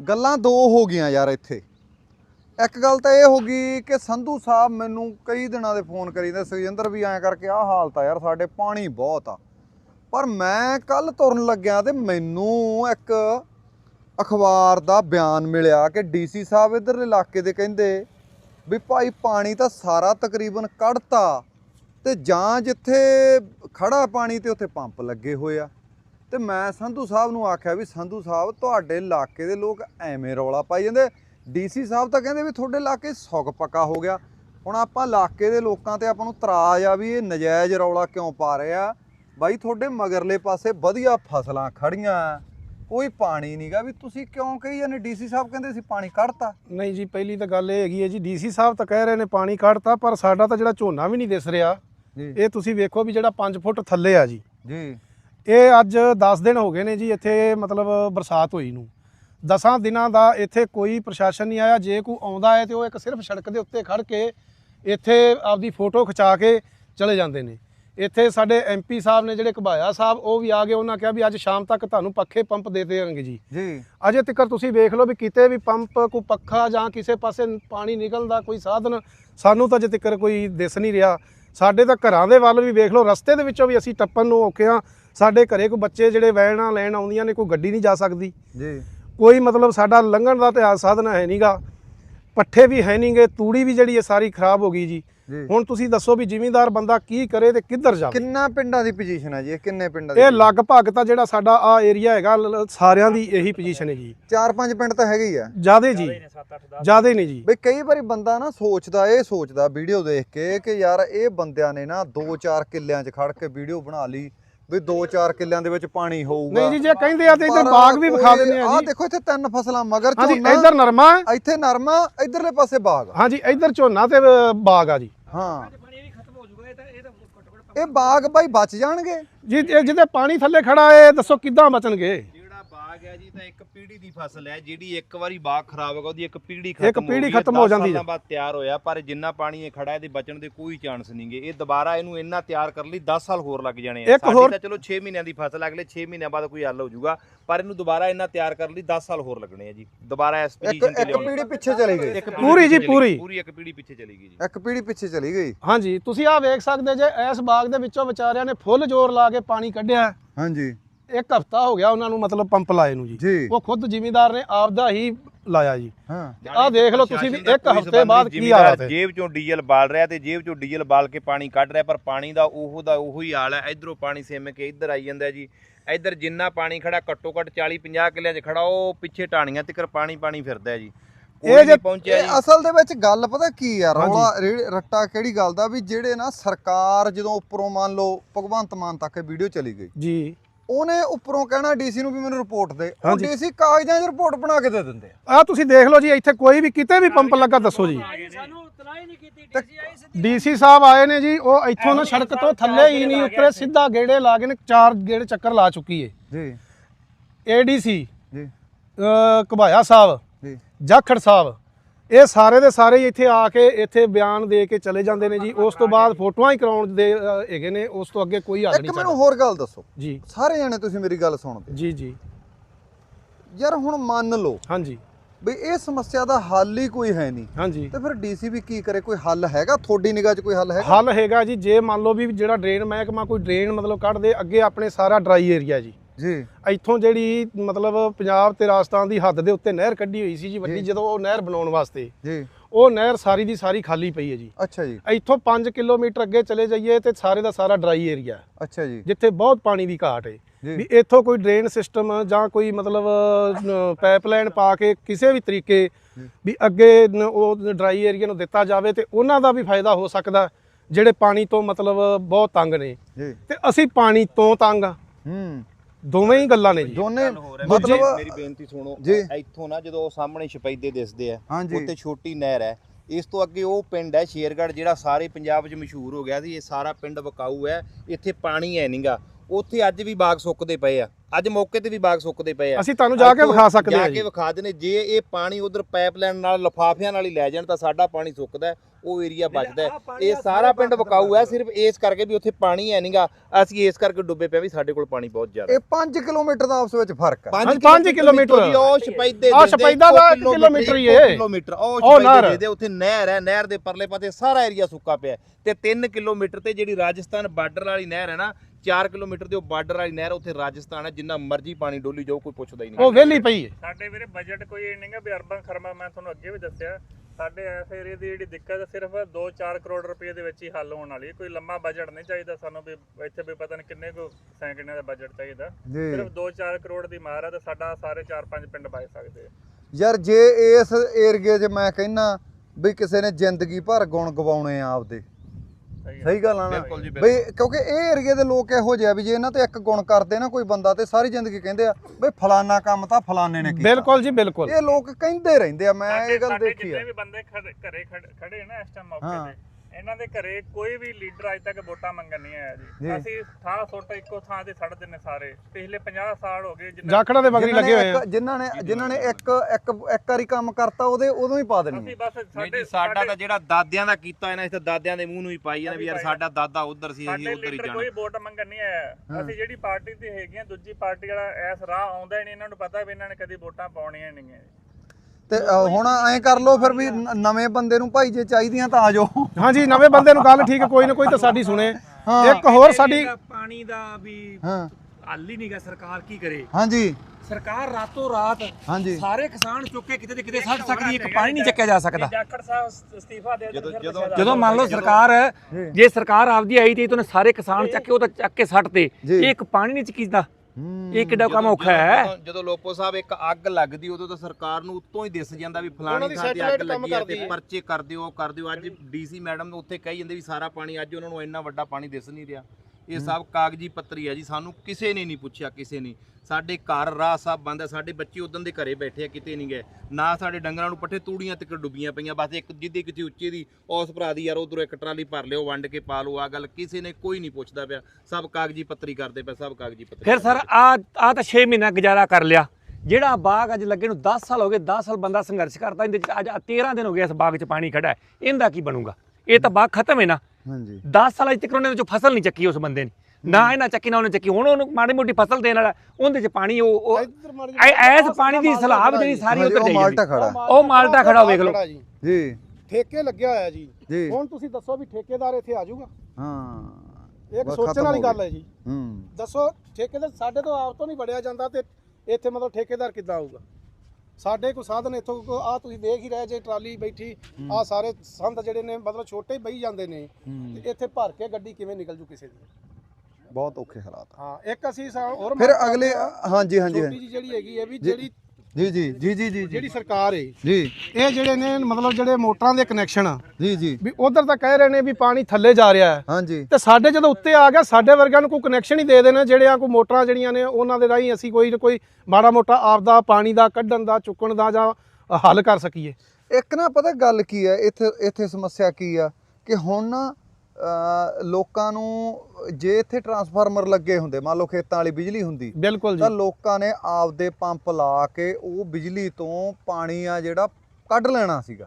ਗੱਲਾਂ ਦੋ ਹੋ ਗਈਆਂ ਯਾਰ ਇੱਥੇ। ਇੱਕ ਗੱਲ ਤਾਂ ਇਹ ਹੋ ਗਈ ਕਿ ਸੰਧੂ ਸਾਹਿਬ ਮੈਨੂੰ ਕਈ ਦਿਨਾਂ ਦੇ ਫੋਨ ਕਰੀਦੇ ਸੁਖਜਿੰਦਰ ਵੀ ਐਂ ਕਰਕੇ ਆਹ ਹਾਲਤ ਆ ਯਾਰ, ਸਾਡੇ ਪਾਣੀ ਬਹੁਤ ਆ। ਪਰ ਮੈਂ ਕੱਲ ਤੁਰਨ ਲੱਗਿਆ ਤੇ ਮੈਨੂੰ ਇੱਕ ਅਖਬਾਰ ਦਾ ਬਿਆਨ ਮਿਲਿਆ ਕਿ ਡੀਸੀ ਸਾਹਿਬ ਇਧਰਲੇ ਇਲਾਕੇ ਦੇ ਕਹਿੰਦੇ ਵੀ ਭਾਈ ਪਾਣੀ ਤਾਂ ਸਾਰਾ ਤਕਰੀਬਨ ਕੱਢਤਾ ਤੇ ਜਾਂ ਜਿੱਥੇ ਖੜਾ ਪਾਣੀ ਤੇ ਉੱਥੇ ਪੰਪ ਲੱਗੇ ਹੋਏ ਆ। ਤੇ ਮੈਂ ਸੰਧੂ ਸਾਹਿਬ ਨੂੰ ਆਖਿਆ ਵੀ ਸੰਧੂ ਸਾਹਿਬ ਤੁਹਾਡੇ ਇਲਾਕੇ ਦੇ ਲੋਕ ਐਵੇਂ ਰੌਲਾ ਪਾਈ ਜਾਂਦੇ। ਡੀਸੀ ਸਾਹਿਬ ਤਾਂ ਕਹਿੰਦੇ ਵੀ ਤੁਹਾਡੇ ਇਲਾਕੇ ਸੁੱਕ ਪੱਕਾ ਹੋ ਗਿਆ। ਹੁਣ ਆਪਾਂ ਇਲਾਕੇ ਦੇ ਲੋਕਾਂ ਤੇ ਆਪਾਂ ਨੂੰ ਤਰਾਜ ਆ ਵੀ ਇਹ ਨਜਾਇਜ਼ ਰੌਲਾ ਕਿਉਂ ਪਾ ਰਹੇ ਆ? ਬਾਈ ਤੁਹਾਡੇ ਮਗਰਲੇ ਪਾਸੇ ਵਧੀਆ ਫਸਲਾਂ ਖੜੀਆਂ। ਕੋਈ ਪਾਣੀ ਨਹੀਂਗਾ ਵੀ ਤੁਸੀਂ ਕਿਉਂ ਕਹੀ ਜਾਂਦੇ? ਡੀਸੀ ਸਾਹਿਬ ਕਹਿੰਦੇ ਸੀ ਪਾਣੀ ਕੱਢਤਾ। ਨਹੀਂ ਜੀ ਪਹਿਲੀ ਤਾਂ ਗੱਲ ਇਹ ਹੈਗੀ ਹੈ ਜੀ ਡੀਸੀ ਸਾਹਿਬ ਤਾਂ ਕਹਿ ਰਹੇ ਨੇ ਪਾਣੀ ਕੱਢਤਾ ਪਰ ਸਾਡਾ ਤਾਂ ਜਿਹੜਾ ਝੋਨਾ ਵੀ ਨਹੀਂ ਦਿਸ ਰਿਹਾ। ਜੀ। ਇਹ ਤੁਸੀਂ ਵੇਖੋ ਵੀ ਜਿਹੜਾ 5 ਫੁੱਟ ਥੱਲੇ ਆ ਜੀ। ਜੀ। ਇਹ ਅੱਜ 10 ਦਿਨ ਹੋ ਗਏ ਨੇ ਜੀ ਇੱਥੇ ਮਤਲਬ ਬਰਸਾਤ ਹੋਈ ਨੂੰ। 10 ਦਿਨਾਂ ਦਾ ਇੱਥੇ ਕੋਈ ਪ੍ਰਸ਼ਾਸਨ ਨਹੀਂ ਆਇਆ। ਜੇ ਕੋਈ ਆਉਂਦਾ ਹੈ ਤੇ ਉਹ ਇੱਕ ਸਿਰਫ ਸੜਕ ਦੇ ਉੱਤੇ ਖੜ ਕੇ ਇੱਥੇ ਆਪਦੀ ਫੋਟੋ ਖਿਚਾ ਕੇ ਚਲੇ ਜਾਂਦੇ ਨੇ। ਇੱਥੇ ਸਾਡੇ ਐਮਪੀ ਸਾਹਿਬ ਨੇ ਜਿਹੜੇ ਘਬਾਇਆ ਸਾਹਿਬ ਉਹ ਵੀ ਆ ਗਏ। ਉਹਨਾਂ ਕਿਹਾ ਵੀ ਅੱਜ ਸ਼ਾਮ ਤੱਕ ਤੁਹਾਨੂੰ ਪੱਖੇ ਪੰਪ ਦੇ ਦੇਣਗੇ ਜੀ। ਜੀ। ਅਜੇ ਤੱਕ ਤੁਸੀਂ ਵੇਖ ਲਓ ਵੀ ਕਿਤੇ ਵੀ ਪੰਪ ਕੋਈ ਪੱਖਾ ਜਾਂ ਕਿਸੇ ਪਾਸੇ ਪਾਣੀ ਨਿਕਲਦਾ ਕੋਈ ਸਾਧਨ ਸਾਨੂੰ ਤਾਂ ਅਜੇ ਤੱਕ ਕੋਈ ਦਿਸ ਨਹੀਂ ਰਿਹਾ। ਸਾਡੇ ਤਾਂ ਘਰਾਂ ਦੇ ਵੱਲ ਵੀ ਵੇਖ ਲਓ ਰਸਤੇ ਦੇ ਵਿੱਚੋਂ ਵੀ ਅਸੀਂ ਟੱਪਣ ਨੂੰ ਔਖੇ ਆ ਸਾਡੇ ਘਰੇ ਕੋਈ ਬੱਚੇ ਜਿਹੜੇ ਵੈਨਾਂ ਲੈਣ ਆਉਂਦੀਆਂ ਨੇ ਕੋਈ ਗੱਡੀ ਨਹੀਂ ਜਾ ਸਕਦੀ। ਜੀ। ਕੋਈ ਮਤਲਬ ਸਾਡਾ ਲੰਘਣ ਦਾ ਤੇ ਸਾਧਨ ਹੈ ਨਹੀਂਗਾ ਪੱਠੇ ਵੀ ਹੈ ਨਹੀਂਗੇ ਤੂੜੀ ਵੀ ਜਿਹੜੀ ਹੈ ਸਾਰੀ ਖਰਾਬ ਹੋ ਗਈ ਜੀ। ਹੁਣ ਤੁਸੀਂ ਦੱਸੋ ਵੀ ਜ਼ਿਮੀਂਦਾਰ ਬੰਦਾ ਕੀ ਕਰੇ ਤੇ ਕਿੱਧਰ ਜਾਵੇ? ਕਿੰਨਾ ਪਿੰਡਾਂ ਦੀ ਪੋਜੀਸ਼ਨ ਹੈ ਜੀ? ਇਹ ਕਿੰਨੇ ਪਿੰਡਾਂ ਦੀ ਇਹ ਲਗਭਗ ਤਾਂ ਜਿਹੜਾ ਸਾਡਾ ਆ ਏਰੀਆ ਹੈਗਾ ਸਾਰਿਆਂ ਦੀ ਇਹੀ ਪੋਜੀਸ਼ਨ ਹੈ ਜੀ ਚਾਰ ਪੰਜ ਪਿੰਡ ਤਾਂ ਹੈਗੇ ਹੀ ਆ। ਜਿਆਦੇ ਜੀ। ਜਿਆਦੇ ਨਹੀਂ ਜੀ। ਬਈ ਕਈ ਵਾਰੀ ਬੰਦਾ ਨਾ ਸੋਚਦਾ ਇਹ ਸੋਚਦਾ ਵੀਡੀਓ ਦੇਖ ਕੇ ਕਿ ਯਾਰ ਇਹ ਬੰਦਿਆਂ ਨੇ ਨਾ 2-4 ਕਿੱਲਿਆਂ 'ਚ ਖੜ ਕੇ ਵੀਡੀਓ ਬਣਾ ਲਈ। ਵੀ 2-4 ਕਿੱਲਿਆਂ ਦੇ ਵਿੱਚ ਪਾਣੀ ਹੋਊਗਾ। ਨਹੀਂ ਜੀ ਜੇ ਕਹਿੰਦੇ ਆ ਤੇ ਇੱਧਰ ਬਾਗ ਵੀ ਵਿਖਾ ਦਿੰਦੇ ਆ ਆਹ ਜੀ। ਦੇਖੋ ਇੱਥੇ ਤਿੰਨ ਫਸਲਾਂ ਮਗਰ ਝੋਨਾ ਇੱਧਰ ਨਰਮਾ ਇੱਥੇ ਨਰਮਾ ਇਧਰਲੇ ਪਾਸੇ ਬਾਗ ਆ। ਹਾਂਜੀ ਇੱਧਰ ਝੋਨਾ ਤੇ ਬਾਗ ਆ ਜੀ। ਹਾਂ। ਇਹ ਬਾਗ ਬਾਈ ਬਚ ਜਾਣਗੇ। ਜੀ ਇਹ ਜਿਹਦੇ ਪਾਣੀ ਥੱਲੇ ਖੜਾ ਹੈ ਦੱਸੋ ਕਿੱਦਾਂ ਬਚਣਗੇ? ਬਾਗ ਹੈ ਜੀ ਤਾਂ ਇੱਕ ਪੀੜੀ ਦੀ ਫਸਲ ਹੈ ਜਿਹੜੀ ਇੱਕ ਵਾਰੀ ਬਾਗ ਖਰਾਬ ਹੋ ਗਿਆ ਉਹਦੀ ਇੱਕ ਪੀੜੀ ਇੱਕ ਖਤਮ ਪੀੜ੍ਹੀ ਗਈ ਹੈ, ਖਤਮ ਹੋ ਜਾਂਦੀ ਹੈ। ਬਾਅਦ ਤਿਆਰ ਹੋਇਆ ਪਰ ਜਿੰਨਾ ਪਾਣੀ ਇਹ ਖੜਾ ਇਹਦੇ ਬਚਣ ਦੇ ਕੋਈ ਚਾਂਸ ਨਹੀਂਗੇ ਇਹ ਦੁਬਾਰਾ ਇਹਨੂੰ ਇੰਨਾ ਤਿਆਰ ਕਰਨ ਲਈ 10 ਸਾਲ ਹੋਰ ਲੱਗ ਜਾਣੇ ਆ। ਇੱਕ ਸਾਡੀ ਹੋਰ- ਤਾਂ ਚਲੋ 6 ਮਹੀਨਿਆਂ ਦੀ ਫਸਲ ਹੈ, ਅਗਲੇ 6 ਮਹੀਨਿਆਂ ਬਾਅਦ ਕੋਈ ਹੱਲ ਹੋ ਜਾਊਗਾ ਪਰ ਇਹਨੂੰ ਦੁਬਾਰਾ ਇੰਨਾ ਤਿਆਰ ਕਰਨ ਲਈ 10 ਸਾਲ ਹੋਰ ਲੱਗਣੇ ਆ ਜੀ। ਦੁਬਾਰਾ ਇਸ ਇੱਕ ਪੋਜੀਸ਼ਨ ਤੇ ਇੱਕ ਲਿਆਉਣ। ਪੀੜੀ ਪਿੱਛੇ ਚਲੀ ਗਈ। ਇੱਕ ਪੀੜ੍ਹੀ ਪੂਰੀ ਜੀ, ਪਿੱਛੇ ਚਲੀ ਪੂਰੀ। ਪੂਰੀ ਇੱਕ ਪੀੜੀ ਪਿੱਛੇ ਚਲੀ ਗਈ ਜੀ। ਇੱਕ ਪੀੜੀ ਪਿੱਛੇ ਚਲੀ ਗਈ। ਹਾਂਜੀ ਤੁਸੀਂ ਆਹ ਵੇਖ ਸਕਦੇ ਜੇ ਇਸ ਬਾਗ ਦੇ ਵਿੱਚੋਂ ਵਿਚਾਰਿਆਂ ਨੇ ਫੁੱਲ ਜ਼ੋਰ ਲਾ ਕੇ ਪਾਣੀ ਕੱਢਿਆ। ਹੈ। ਹਾਂਜੀ। ਇੱਕ ਹਫਤਾ ਹੋ ਗਿਆ ਉਹਨਾਂ ਨੂੰ ਮਤਲਬ ਪੰਪ ਲਾਏ ਨੂੰ ਜੀ। ਜੀ। ਉਹ ਖੁਦ ਜ਼ਿਮੀਂਦਾਰ ਨੇ ਆਪਦਾ ਹੀ ਲਾਇਆ ਜੀ। ਹਾਂ। ਆਹ ਦੇਖ ਲਓ ਤੁਸੀਂ ਵੀ ਦਾ ਇੱਕ ਕੋਈ ਹਫ਼ਤੇ ਸੰਬੰਧ ਬਾਅਦ ਨਹੀਂ, ਕੀ ਹਾਲਤ ਜ਼ਿਮੀਂਦਾਰ ਹੈ। ਜੇਬ ਚੋਂ ਡੀਜ਼ਲ ਬਾਲ ਰਿਹਾ ਤੇ ਜੇਬ ਚੋਂ ਡੀਜ਼ਲ ਬਾਲ ਕੇ ਪਾਣੀ ਕੱਢ ਰਿਹਾ ਪਰ ਪਾਣੀ ਦਾ ਉਹ ਦਾ ਉਹੋ ਹੀ ਹਾਲ ਹੈ। ਇਧਰੋਂ ਪਾਣੀ ਸਿਮ ਕੇ ਇੱਧਰ ਆਈ ਜਾਂਦਾ ਜੀ। ਇੱਧਰ ਜਿੰਨਾ ਪਾਣੀ ਖੜਾ ਘੱਟੋ ਘੱਟ 40 50 ਕਿੱਲਿਆਂ 'ਚ ਖੜਾ ਉਹ ਪਿੱਛੇ ਟਾਣੀਆਂ ਤੱਕ ਪਾਣੀ ਪਾਣੀ ਫਿਰਦਾ ਹੈ ਜੀ ਇਹ ਇਹ ਜੇ- ਪਹੁੰਚਿਆ ਇਹ ਜੀ। ਅਸਲ ਦੇ ਵਿੱਚ ਗੱਲ ਪਤਾ ਕੀ ਆ ਰੌਲਾ ਰੇ- ਰੱਟਾ ਕਿਹੜੀ ਗੱਲ ਦਾ ਵੀ ਜਿਹੜੇ ਨਾ ਸਰਕਾਰ ਜਦੋਂ ਉੱਪਰੋਂ ਮੰਨ ਲਓ ਭਗਵੰਤ ਮਾਨ ਤੱਕ ਇਹ ਵੀਡੀਓ ਚਲੀ ਗਈ। ਜੀ। ਉਹਨੇ ਉੱਪਰੋਂ ਕਹਿਣਾ ਡੀਸੀ ਨੂੰ ਵੀ ਮੈਨੂੰ ਰਿਪੋਰਟ ਦੇ। ਉਹ। ਡੀਸੀ ਕਾਗਜ਼ਾਂ 'ਚ ਰਿਪੋਰਟ ਬਣਾ ਕੇ ਦੇ ਦਿੰਦੇ ਆ। ਆਹ ਤੁਸੀਂ ਦੇਖ ਲਓ ਜੀ ਇੱਥੇ ਕੋਈ ਵੀ ਕਿਤੇ ਵੀ ਪੰਪ ਲੱਗਾ ਦੱਸੋ ਜੀ। ਸਾਨੂੰ ਤਲਾ ਹੀ ਨਹੀਂ ਕੀਤੀ ਡੀਸੀ ਸਾਹਿਬ ਆਏ ਨੇ ਜੀ ਉਹ ਇੱਥੋਂ ਨਾ ਸੜਕ ਤੋਂ ਥੱਲੇ ਹੀ ਨਹੀਂ ਉਤਰੇ ਸਿੱਧਾ ਗੇੜੇ ਲਾ ਕੇ ਨੇ ਚਾਰ ਗੇੜੇ ਚੱਕਰ ਲਾ ਚੁੱਕੀ ਏ। ਜੀ। ਏਡੀਸੀ ਜੀ। ਘਬਾਇਆ ਸਾਹਿਬ ਜੀ। ਜਾਖੜ ਸਾਹਿਬ ਇਹ ਸਾਰੇ ਦੇ ਸਾਰੇ ਇੱਥੇ ਆ ਕੇ ਇੱਥੇ ਬਿਆਨ ਦੇ ਕੇ ਚਲੇ ਜਾਂਦੇ ਨੇ ਜੀ। ਉਸ ਤੋਂ ਬਾਅਦ ਫੋਟੋਆਂ ਹੀ ਕਰਾਉਣ ਦੇ ਹੈਗੇ ਨੇ। ਉਸ ਤੋਂ ਅੱਗੇ ਕੋਈ ਹੱਲ ਇੱਕ ਨਹੀਂ ਮੈਨੂੰ ਚੱਲਦਾ। ਹੋਰ ਗੱਲ ਦੱਸੋ। ਜੀ। ਸਾਰੇ ਜਣੇ ਤੁਸੀਂ ਮੇਰੀ ਗੱਲ ਸੁਣਦੇ ਜੀ ਜੀ। ਯਾਰ ਹੁਣ ਮੰਨ ਲਓ ਹਾਂਜੀ। ਵੀ ਇਹ ਸਮੱਸਿਆ ਦਾ ਹੱਲ ਹੀ ਕੋਈ ਹੈ ਨਹੀਂ। ਹਾਂਜੀ। ਤੇ ਫਿਰ ਡੀਸੀ ਵੀ ਕੀ ਕਰੇ? ਕੋਈ ਹੱਲ ਹੈਗਾ? ਤੁਹਾਡੀ ਨਿਗਾਹ 'ਚ ਕੋਈ ਹੱਲ ਹੈਗਾ? ਹੱਲ ਹੈਗਾ ਜੀ। ਜੇ ਮੰਨ ਲਓ ਵੀ ਜਿਹੜਾ ਡਰੇਨ ਮਹਿਕਮਾ ਕੋਈ ਡਰੇਨ ਮਤਲਬ ਕੱਢ ਦੇ ਅੱਗੇ ਆਪਣੇ ਸਾਰਾ ਡਰਾਈ ਏਰੀਆ ਜੀ। ਜੀ। ਇੱਥੋਂ ਜਿਹੜੀ ਮਤਲਬ ਪੰਜਾਬ ਤੇ ਰਾਜਸਥਾਨ ਦੀ ਹੱਦ ਦੇ ਉੱਤੇ ਨਹਿਰ ਕੱਢੀ ਹੋਈ ਸੀ ਜੀ ਵੱਡੀ। ਜਦੋਂ ਉਹ ਨਹਿਰ ਬਣਾਉਣ ਵਾਸਤੇ। ਜੀ। ਉਹ ਨਹਿਰ ਸਾਰੀ ਦੀ ਸਾਰੀ ਖਾਲੀ ਪਈ ਹੈ ਜੀ। ਅੱਛਾ ਜੀ। ਇੱਥੋਂ 5 ਕਿਲੋਮੀਟਰ ਅੱਗੇ ਚਲੇ ਜਾਈਏ ਤੇ ਸਾਰੇ ਦਾ ਸਾਰਾ ਡਰਾਈ ਏਰੀਆ ਅੱਛਾ ਜੀ। ਜਿੱਥੇ ਬਹੁਤ ਪਾਣੀ ਦੀ ਘਾਟ ਹੈ। ਵੀ ਇੱਥੋਂ ਕੋਈ ਡਰੇਨ ਸਿਸਟਮ ਜਾਂ ਕੋਈ ਮਤਲਬ ਪਾਈਪਲਾਈਨ ਪਾ ਕੇ ਕਿਸੇ ਵੀ ਤਰੀਕੇ ਵੀ ਅੱਗੇ ਉਹ ਡਰਾਈ ਏਰੀਆ ਨੂੰ ਦਿੱਤਾ ਜਾਵੇ ਤੇ ਉਹਨਾਂ ਦਾ ਵੀ ਫਾਇਦਾ ਹੋ ਸਕਦਾ ਜਿਹੜੇ ਪਾਣੀ ਤੋਂ ਮਤਲਬ ਬਹੁਤ ਤੰਗ ਨੇ। ਤੇ ਅਸੀਂ ਪਾਣੀ ਤੋਂ ਤੰਗ ਹੂੰ। ਦੋਵੇਂ ਹੀ ਗੱਲਾਂ ਨੇ ਜੀ। ਦੋਨੇ। ਮਤਲਬ ਮੇਰੀ ਬੇਨਤੀ ਸੁਣੋ ਜੀ। ਇੱਥੋਂ ਨਾ ਜਦੋਂ ਉਹ ਸਾਹਮਣੇ ਛਪੈਦੇ ਦਿਸਦੇ ਆ। ਉੱਤੇ ਛੋਟੀ ਨਹਿਰ ਹੈ। ਇਸ ਤੋਂ ਅੱਗੇ ਉਹ ਪਿੰਡ ਹੈ ਸ਼ੇਰਗੜ੍ਹ ਜਿਹੜਾ ਸਾਰੇ ਪੰਜਾਬ 'ਚ ਮਸ਼ਹੂਰ ਹੋ ਗਿਆ ਸੀ ਇਹ ਸਾਰਾ ਪਿੰਡ ਵਕਾਊ ਹੈ। ਇੱਥੇ ਪਾਣੀ ਹੈ ਨਹੀਂਗਾ ਉੱਥੇ ਅੱਜ ਵੀ ਬਾਗ ਸੁੱਕਦੇ ਪਏ ਆ। ਅੱਜ ਮੌਕੇ ਤੇ ਵੀ ਬਾਗ ਸੁੱਕਦੇ ਪਏ ਆ। ਅਸੀਂ ਤੁਹਾਨੂੰ ਜਾ ਕੇ ਵਿਖਾ ਸਕਦੇ ਜਾ ਹਾਂ ਕੇ ਜੀ। ਵਿਖਾ ਦੇਣੇ ਜੇ ਇਹ ਪਾਣੀ ਉਧਰ ਪਾਈਪਲਾਈਨ ਨਾਲ ਲਫਾਫਿਆਂ ਨਾਲ ਹੀ ਲੈ ਜਾਣ ਤਾਂ ਸਾਡਾ ਪਾਣੀ ਸੁੱਕਦਾ ਉਹ ਏਰੀਆ ਬਚਦਾ ਹੈ। ਇਹ ਸਾਰਾ ਪਿੰਡ ਵਕਾਊ ਹੈ ਸਿਰਫ ਇਸ ਕਰਕੇ ਵੀ ਉੱਥੇ ਪਾਣੀ ਹੈ ਨਹੀਂਗਾ ਅਸੀਂ ਇਸ ਕਰਕੇ ਡੁੱਬੇ ਪਏ ਵੀ ਸਾਡੇ ਕੋਲ ਪਾਣੀ ਬਹੁਤ ਜ਼ਿਆਦਾ ਇਹ 5 ਕਿਲੋਮੀਟਰ ਦਾ ਆਪਸ ਵਿੱਚ ਫ਼ਰਕ ਹੈ ਪੰਜ ਕਿਲੋਮੀਟਰ। ਜੀ, ਉਹ ਸ਼ਪੈਦੇ ਆਹ ਸ਼ਪੈਦਾ ਦਾ ਇੱਕ ਕਿਲੋਮੀਟਰ ਹੀ ਹੈ। ਕਿਲੋਮੀਟਰ ਉਹ ਉਹ ਨਹਿਰ। ਸ਼ਪੈਦੇ ਦੇ ਉੱਥੇ ਨਹਿਰ ਹੈ ਨਹਿਰ ਦੇ ਪਰਲੇ ਪਾਸੇ ਸਾਰਾ ਏਰੀਆ ਸੁੱਕਾ ਪਿਆ ਹੈ। ਤੇ 3 ਕਿਲੋਮੀਟਰ ਤੇ ਜਿਹੜੀ ਰਾਜਸਥਾਨ ਬਾਰਡਰ ਵਾਲੀ ਨਹਿਰ ਹੈ ਨਾ 4 ਕਿਲੋਮੀਟਰ ਦੇ ਉਹ ਬਾਰਡਰ ਵਾਲੀ ਨਹਿਰ ਉੱਥੇ ਰਾਜਸਥਾਨ ਹੈ ਜਿੰਨਾ ਮਰਜ਼ੀ ਪਾਣੀ ਡੋਲੀ ਜਾਓ ਕੋਈ ਪੁੱਛਦਾ ਹੀ ਨਹੀਂ ਉਹ ਵਿਹਲੀ ਪਈ ਹੈ ਸਾਡੇ ਵੀਰੇ ਬਜਟ ਕੋਈ ਇਹ ਨਹੀਂਗਾ ਵੀ ਅਰਬਨ ਖਰਮਾ ਮੈਂ ਤੁਹਾਨੂੰ ਅੱਗੇ ਵੀ ਦੱਸਿਆ ਸਾਡੇ ਇਸ ਏਰੀਆ ਦੀ ਜਿਹੜੀ ਦਿੱਕਤ ਹੈ ਸਿਰਫ 2-4 ਕਰੋੜ ਰੁਪਏ ਦੇ ਵਿੱਚ ਹੀ ਹੱਲ ਹੋਣ ਵਾਲੀ ਹੈ। ਕੋਈ ਲੰਮਾ ਬਜਟ ਨਹੀਂ ਚਾਹੀਦਾ ਸਾਨੂੰ ਵੀ ਇੱਥੇ ਵੀ ਪਤਾ ਨਹੀਂ ਕਿੰਨੇ ਕੋ ਸੈਂਕੜਿਆਂ ਦਾ ਬਜਟ ਚਾਹੀਦਾ। ਸਿਰਫ 2-4 ਕਰੋੜ ਦੀ ਮਾਰ ਹੈ ਤੇ ਸਾਡਾ ਸਾਰੇ 4-5 ਪਿੰਡ ਬਚ ਸਕਦੇ ਆ। ਯਾਰ ਜੇ ਇਸ ਏਰੀਏ 'ਚ ਮੈਂ ਕਹਿੰਨਾ ਵੀ ਕਿਸੇ ਨੇ ਜ਼ਿੰਦਗੀ ਭਰ ਗੁਣ ਗਵਾਉਣੇ ਆ ਆਪਦੇ ਸਹੀ ਹੈ ਸਹੀ ਗੱਲ ਆ ਨਾ। ਬਿਲਕੁਲ ਜੀ ਬਈ ਕਿਉਂਕਿ ਇਹ ਏਰੀਏ ਦੇ ਲੋਕ ਇਹੋ ਜਿਹੇ ਆ ਵੀ ਜੇ ਇਹਨਾਂ ਤੇ ਇੱਕ ਗੁਣ ਕਰਦੇ ਨਾ ਕੋਈ ਬੰਦਾ ਤੇ ਸਾਰੀ ਜ਼ਿੰਦਗੀ ਕਹਿੰਦੇ ਆ ਬਈ ਫਲਾਨਾ ਕੰਮ ਤਾਂ ਫਲਾਨੇ ਨੇ ਕੀਤਾ। ਬਿਲਕੁਲ ਜੀ ਬਿਲਕੁਲ। ਇਹ ਲੋਕ ਕਹਿੰਦੇ ਰਹਿੰਦੇ ਆ ਮੈਂ ਇਹ ਗੱਲ ਸਾਡੇ ਦੇਖੀ ਜਿੰਨੇ ਆ ਵੀ ਬੰਦੇ ਖੜੇ- ਘਰੇ ਖੜ- ਖੜੇ ਨਾ ਇਸ ਟਾਈਮ ਮੌਕੇ ਹਾਂ। ਤੇ ਇਹਨਾਂ ਦੇ ਘਰੇ ਕੋਈ ਵੀ ਲੀਡਰ ਅੱਜ ਤੱਕ ਵੋਟਾਂ ਮੰਗਣ ਨਹੀਂ ਆਇਆ ਜੀ। ਜੀ। ਅਸੀਂ ਥਾਂ ਸੁੱਟ ਇੱਕੋ ਥਾਂ ਤੇ ਛੱਡ ਦਿੰਨੇ ਸਾਰੇ। ਪਿਛਲੇ 50 ਸਾਲ ਹੋ ਗਏ ਜਿੰਨਾ ਜਾਖੜਾਂ ਦੇ ਮਗਰੀ ਜਿਨ੍ਹਾਂ ਲੱਗੇ ਨੇ ਹੋਏ ਆ। ਇੱਕ- ਜਿਨ੍ਹਾਂ ਨੇ ਜਿਨ੍ਹਾਂ ਨੇ ਇੱਕ ਇੱਕ ਇੱਕ ਵਾਰੀ ਕੰਮ ਕਰਤਾ ਉਹਦੇ ਉਦੋਂ ਹੀ ਪਾ ਦੇਣੀ ਅਸੀਂ ਆ। ਬਸ ਨਹੀਂ ਸਾਡੇ ਜੀ ਸਾਡਾ ਸਾਡੇ- ਤਾਂ ਜਿਹੜਾ ਦਾਦਿਆਂ ਦਾ ਕੀਤਾ ਇਹਨਾਂ ਇਸ ਤਾਂ ਦਾਦਿਆਂ ਦੇ ਮੂੰਹ ਨੂੰ ਹੀ ਪਾਈ ਜਾਂਦੇ ਵੀ ਯਾਰ ਸਾਡਾ ਦਾਦਾ ਉਧਰ ਸੀ ਅਸੀਂ ਸਾਡੇ ਉਧਰ ਹੀ ਲੀਡਰ ਜਾਣਾ। ਕੋਈ ਵੋਟ ਮੰਗਣ ਨਹੀਂ ਆਇਆ। ਅਸੀਂ ਜਿਹੜੀ ਪਾਰਟੀ ਤੇ ਹੈਗੀਆਂ ਦੂਜੀ ਪਾਰਟੀ ਵਾਲਾ ਇਸ ਰਾਹ ਆਉਂਦਾ ਹੀ ਨਹੀਂ ਇਹਨਾਂ ਨੂੰ ਪਤਾ ਵੀ ਇਹਨਾਂ ਨੇ ਕਦੀ ਵੋਟਾਂ ਪਾਉਣੀਆਂ ਨਹੀਂ ਹੈ। ਤੇ ਅ, ਹੁਣ ਐਂ ਕਰ ਲਓ ਫਿਰ ਵੀ ਨ- ਨਵੇਂ ਬੰਦੇ ਨੂੰ ਭਾਈ ਜੇ ਚਾਹੀਦੀਆਂ ਤਾਂ ਆ ਜਾਓ। ਹਾਂਜੀ ਨਵੇਂ ਬੰਦੇ ਨੂੰ ਗੱਲ ਠੀਕ ਹੈ, ਕੋਈ ਨਾ ਕੋਈ ਤਾਂ ਸਾਡੀ ਸੁਣੇ। ਇੱਕ ਹੋਰ ਸਾਡੀ ਪਾਣੀ ਦਾ ਵੀ ਹਾਂ। ਹੱਲ ਹੀ ਨਹੀਂਗਾ ਸਰਕਾਰ ਕੀ ਕਰੇ? ਹਾਂਜੀ। ਸਰਕਾਰ ਰਾਤੋਂ ਰਾਤ ਹਾਂਜੀ। ਸਾਰੇ ਕਿਸਾਨ ਚੁੱਕ ਕੇ ਕਿਤੇ ਤੇ ਕਿਤੇ ਛੱਡ ਸਕਦੀ ਹੈ, ਇੱਕ ਪਾਣੀ ਨਹੀਂ ਚੱਕਿਆ ਜਾ ਸਕਦਾ। ਜਾਖੜ ਸਾਹਿਬ ਅਸਤੀਫਾ ਦੇ ਜਦੋਂ ਜਦੋਂ ਜਦੋਂ ਮੰਨ ਲਓ ਸਰਕਾਰ ਜੇ ਸਰਕਾਰ ਆਪਦੀ ਆਈ ਤੇ ਉਹਨੇ ਸਾਰੇ ਕਿਸਾਨ ਚੱਕੇ ਉਹ ਤਾਂ ਚੱਕ ਕੇ ਸੱਟ ਤੇ ਜੀ। ਇਹ ਇੱਕ ਪਾਣੀ ਨਹੀਂ ਚਕੀਦਾ। ਇਹ ਕਿੱਡਾ ਕੰਮ ਔਖਾ ਹੈ? ਜਦੋਂ- ਲੋਪੋ ਸਾਹਿਬ ਇੱਕ ਅੱਗ ਲੱਗਦੀ ਉਦੋਂ ਤਾਂ ਸਰਕਾਰ ਨੂੰ ਉੱਤੋਂ ਹੀ ਦਿਸ ਜਾਂਦਾ ਵੀ ਫਲਾਣੀ ਦੀ ਥਾਂ ਤੇ ਅੱਗ ਲੱਗੀ ਹੈ ਕਰਦੀ ਤੇ ਹੈ। ਪਰਚੇ ਕਰ ਦਿਓ ਉਹ ਕਰ ਦਿਓ। ਅੱਜ ਡੀਸੀ ਮੈਡਮ ਉੱਥੇ ਕਹੀ ਜਾਂਦੇ ਵੀ ਸਾਰਾ ਪਾਣੀ ਅੱਜ ਉਹਨਾਂ ਨੂੰ ਇੰਨਾ ਵੱਡਾ ਪਾਣੀ ਦਿਸ ਨਹੀਂ ਰਿਹਾ। ਇਹ ਸਭ ਕਾਗਜ਼ੀ ਪੱਤਰੀ ਹੈ ਜੀ ਸਾਨੂੰ ਕਿਸੇ ਨੇ ਨਹੀਂ ਪੁੱਛਿਆ ਕਿਸੇ ਨੇ। ਸਾਡੇ ਘਰ ਰਾਹ ਸਭ ਬੰਦ ਹੈ ਸਾਡੇ ਬੱਚੇ ਉਦੋਂ ਦੇ ਘਰੇ ਬੈਠੇ ਆ ਕਿਤੇ ਨਹੀਂ ਗਏ। ਨਾ ਸਾਡੇ ਡੰਗਰਾਂ ਨੂੰ ਪੱਠੇ ਤੂੜੀਆਂ ਤੱਕ ਡੁੱਬੀਆਂ ਪਈਆਂ ਬਸ ਇੱਕ ਜਿੱਦੀ ਕਿਤੇ ਉੱਚੇ ਦੀ ਉਸ ਭਰਾ ਦੀ ਯਾਰ ਉਧਰੋਂ ਇੱਕ ਟਰਾਲੀ ਭਰ ਲਿਓ ਵੰਡ ਕੇ ਪਾ ਲਓ ਆ ਗੱਲ ਕਿਸੇ ਨੇ ਕੋਈ ਨਹੀਂ ਪੁੱਛਦਾ ਪਿਆ। ਸਭ ਕਾਗਜ਼ੀ ਪੱਤਰੀ ਕਰਦੇ ਪਏ ਸਭ ਕਾਗਜ਼ੀ ਪੱਤਰੀ ਫਿਰ ਸਰ ਆ ਆ ਤਾਂ 6 ਮਹੀਨਾ ਗੁਜ਼ਾਰਾ ਕਰ ਲਿਆ। ਜਿਹੜਾ ਬਾਗ ਅੱਜ ਲੱਗੇ ਨੂੰ 10 ਸਾਲ ਹੋ ਗਏ 10 ਸਾਲ ਬੰਦਾ ਸੰਘਰਸ਼ ਕਰਦਾ ਇਹਦੇ ਚ ਅੱਜ ਆਹ 13 ਦਿਨ ਹੋ ਗਏ ਇਸ ਬਾਗ 'ਚ ਪਾਣੀ ਖੜਾ ਹੈ। ਇਹਦਾ ਕੀ ਬਣੂਗਾ? ਇਹ ਤਾਂ ਬਾਗ ਖਤਮ ਹੈ ਨਾ। ਹਾਂਜੀ। 10 ਸਾਲ ਤੱਕ ਉਹਨੇ ਜੋ ਫਸਲ ਨਹੀਂ ਚੱਕੀ ਉਸ ਬੰਦੇ ਨੇ। ਨਾ ਇਹਨਾਂ ਚੱਕੀ ਨਾ ਉਹਨੇ ਚੱਕੀ। ਹੁਣ ਉਹਨੂੰ ਮਾੜੀ ਮੋਟੀ ਫਸਲ ਦੇਣ ਵਾਲਾ ਉਹਦੇ 'ਚ ਪਾਣੀ ਉਹ ਐਸ ਪਾਣੀ ਦੀ ਸਲਾਬ ਜਿਹੜੀ ਸਾਰੀ ਉੱਤਰ ਉਹ ਜਾਈ ਮਾਲਟਾ ਖੜਾ। ਉਹ ਮਾਲਟਾ ਖੜਾ ਵੇਖ ਲਓ। ਜੀ। ਠੇਕੇ ਲੱਗਿਆ ਹੋਇਆ ਜੀ। ਹੁਣ ਤੁਸੀਂ ਦੱਸੋ ਵੀ ਠੇਕੇਦਾਰ ਇੱਥੇ ਆ ਜਾਊਗਾ। ਹਾਂ। ਇੱਕ ਸੋਚਣ ਵਾਲੀ ਗੱਲ। ਹੈ ਜੀ। ਹੂੰ। ਦੱਸੋ ਠੇਕੇਦਾਰ ਸਾਡੇ ਤੋਂ ਆਪ ਤੋਂ ਨਹੀਂ ਵੜਿਆ ਜਾਂਦਾ ਤੇ ਇੱਥੇ ਮਤਲਬ ਠੇਕੇਦਾਰ ਕਿੱਦਾਂ ਆਊਗਾ? ਸਾਡੇ ਕੋ ਸਾਧਨ ਇੱਥੋਂ ਆ ਤੁਸੀਂ ਦੇਖ ਹੀ ਰਹੇ ਜੇ ਟਰਾਲੀ ਬੈਠੀ ਆ ਸਾਰੇ ਸੰਦ ਜਿਹੜੇ ਨੇ ਮਤਲਬ ਛੋਟੇ ਹੀ ਬਈ ਜਾਂਦੇ ਨੇ। ਤੇ ਇੱਥੇ ਭਰ ਕੇ ਗੱਡੀ ਕਿਵੇਂ ਨਿਕਲ ਜੂ ਕਿਸੇ ਦੀ ਬਹੁਤ ਔਖੇ ਹਾਲਾਤ ਆ। ਹਾਂ ਇੱਕ ਅਸੀਂ ਸਾ- ਹੋਰ ਫਿਰ ਮੰਗ ਅਗਲੇ ਕਰਦੇ ਹਾਂ, ਹਾਂਜੀ ਹਾਂਜੀ ਛੋਟੀ ਹਾਂਜੀ। ਜੀ ਜਿਹੜੀ ਹੈਗੀ ਹੈ ਵੀ ਜਿਹੜੀ ਜੀ ਜੀ ਜੀ ਜੀ ਜੀ ਜਿਹੜੀ ਸਰਕਾਰ ਹੈ ਜੀ। ਇਹ ਜਿਹੜੇ ਨੇ ਮਤਲਬ ਜਿਹੜੇ ਮੋਟਰਾਂ ਦੇ ਕਨੈਕਸ਼ਨ ਆ ਜੀ ਜੀ। ਵੀ ਉਧਰ ਤਾਂ ਕਹਿ ਰਹੇ ਨੇ ਵੀ ਪਾਣੀ ਥੱਲੇ ਜਾ ਰਿਹਾ ਹੈ। ਹਾਂਜੀ। ਤੇ ਸਾਡੇ ਜਦੋਂ ਉੱਤੇ ਆ ਗਿਆ ਸਾਡੇ ਵਰਗਿਆਂ ਨੂੰ ਕੋਈ ਕਨੈਕਸ਼ਨ ਹੀ ਦੇ ਦੇਣਾ ਜਿਹੜਿਆਂ ਕੋਈ ਮੋਟਰਾਂ ਜਿਹੜੀਆਂ ਨੇ ਉਹਨਾਂ ਦੇ ਰਾਹੀਂ ਅਸੀਂ ਕੋਈ ਕੋਈ ਮਾੜਾ ਮੋਟਾ ਆਪਦਾ ਪਾਣੀ ਦਾ ਕੱਢਣ ਦਾ ਚੁੱਕਣ ਦਾ ਜਾਂ ਹੱਲ ਕਰ ਸਕੀਏ। ਇੱਕ ਨਾ ਪਤਾ ਗੱਲ ਕੀ ਹੈ ਇੱਥੇ ਇੱਥੇ ਸਮੱਸਿਆ ਕੀ ਆ ਕਿ ਹੁਣ ਨਾ ਲੋਕਾਂ ਨੂੰ ਜੇ ਇੱਥੇ ਟਰਾਂਸਫਾਰਮਰ ਲੱਗੇ ਹੁੰਦੇ ਮੰਨ ਲਓ ਖੇਤਾਂ ਵਾਲੀ ਬਿਜਲੀ ਹੁੰਦੀ ਬਿਲਕੁਲ ਤਾਂ ਜੀ ਲੋਕਾਂ ਨੇ ਆਪਦੇ ਪੰਪ ਲਾ ਕੇ ਉਹ ਬਿਜਲੀ ਤੋਂ ਪਾਣੀ ਆ ਜਿਹੜਾ ਕੱਢ ਲੈਣਾ ਸੀਗਾ।